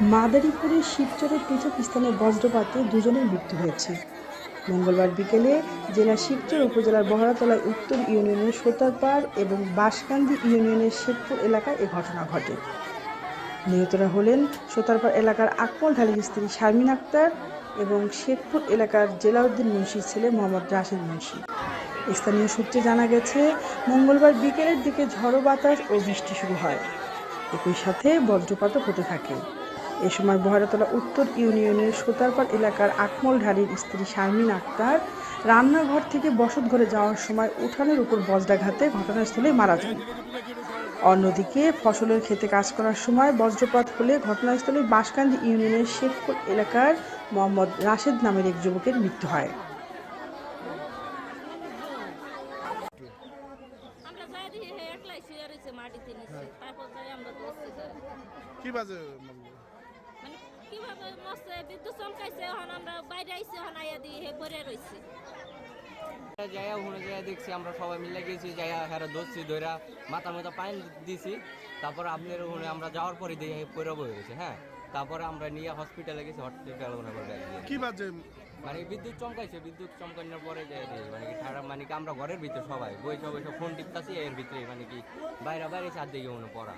মাদারীপুরের শিবচরের পৃথক স্থানে বজ্রপাতে দুজনের মৃত্যু হয়েছে। মঙ্গলবার বিকেলে জেলা শিবচর উপজেলার বহরাতলা উত্তর ইউনিয়নের সোতারপাড় এবং বাঁশকান্দি ইউনিয়নের শেখপুর এলাকায় এ ঘটনা ঘটে। নিহতরা হলেন সোতারপাড় এলাকার আকমল ঢালির স্ত্রী শারমিন আক্তার এবং শেখপুর এলাকার জেলাউদ্দিন মুন্সির ছেলে মোহাম্মদ রাশেদ মুন্সি। স্থানীয় সূত্রে জানা গেছে, মঙ্গলবার বিকেলের দিকে ঝড়ো বাতাস ও বৃষ্টি শুরু হয়। একই সাথে বজ্রপাতও হতে থাকে। এ সময় বহারাতলা উত্তর ইউনিয়নের সোতারপাড় এলাকার আকমল ঢালির স্ত্রী শারমিন আক্তার রান্নাঘর থেকে বসত ঘরে যাওয়ার সময় উঠানের উপর বজ্রাঘাতে ঘটনাস্থলে মারা যান। অন্যদিকে ফসলের ক্ষেতে কাজ করার সময় বজ্রপাত হলে ঘটনাস্থলে বাঁশকান্দি ইউনিয়নের শেখপুর এলাকার মোহাম্মদ রাশেদ নামের এক যুবকের মৃত্যু হয়। কি বাজে কীভাবে মরছে বিদ্যুৎ চমকাইছে এখন আমরা বাইরে আইছি এখন আইয়া দিয়ে হে পরে রয়েছে যাইয়া ওখানে যাইয়া দেখছি আমরা সবাই মিলে গেছি যাইয়া হেরা ধরছি ধরা মাথা মাথা পানি দিছি। তারপর আপনার ওখানে আমরা যাওয়ার পরে দিয়ে পরে বয়ে গেছে হ্যাঁ? তারপরে আমরা নিয়ে হসপিটালে গেছি হসপিটালে করে কি বাজে? মানে বিদ্যুৎ চমকাইছে বিদ্যুৎ চমকানোর পরে যাই মানে কি ঠাড়া মানে কি আমরা ঘরের ভিতরে সবাই বই সবাই সব ফোন টিপতাছি এর ভিতরে মানে কি বাইরে বাইরে চার দিকে মনে পড়া।